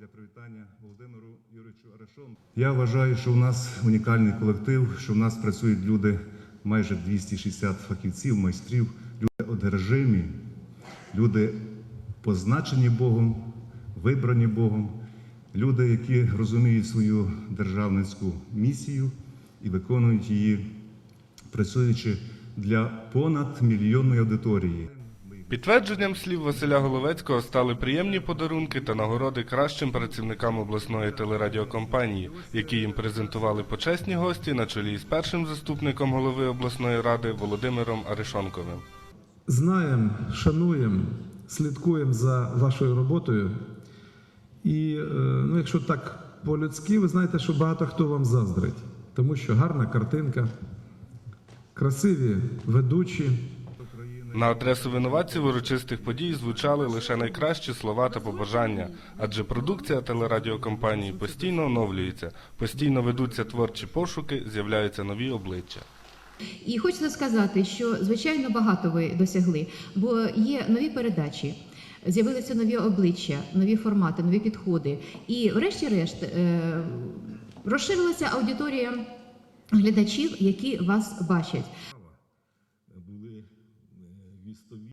Для привітання Володимиру Юрійовичу Арешону. Я вважаю, що у нас унікальний колектив, що в нас працюють люди, майже 260 фахівців, майстрів, люди одержимі, люди позначені Богом, вибрані Богом, люди, які розуміють свою державницьку місію і виконують її, працюючи для понад мільйонної аудиторії. Підтвердженням слів Василя Головецького стали приємні подарунки та нагороди кращим працівникам обласної телерадіокомпанії, які їм презентували почесні гості на чолі з першим заступником голови обласної ради Володимиром Арешонковим. знаємо, шануємо, слідкуємо за вашою роботою. І е, ну, якщо так по-людськи, ви знаєте, що багато хто вам заздрить, тому що гарна картинка, красиві ведучі. На адресу винуватців урочистих подій звучали лише найкращі слова та побажання, адже продукція телерадіокомпанії постійно оновлюється, постійно ведуться творчі пошуки, з'являються нові обличчя. І хочеться сказати, що звичайно багато ви досягли, бо є нові передачі. З'явилися нові обличчя, нові формати, нові підходи. І, врешті-решт, е, розширилася аудиторія глядачів, які вас бачать. Е, вістові.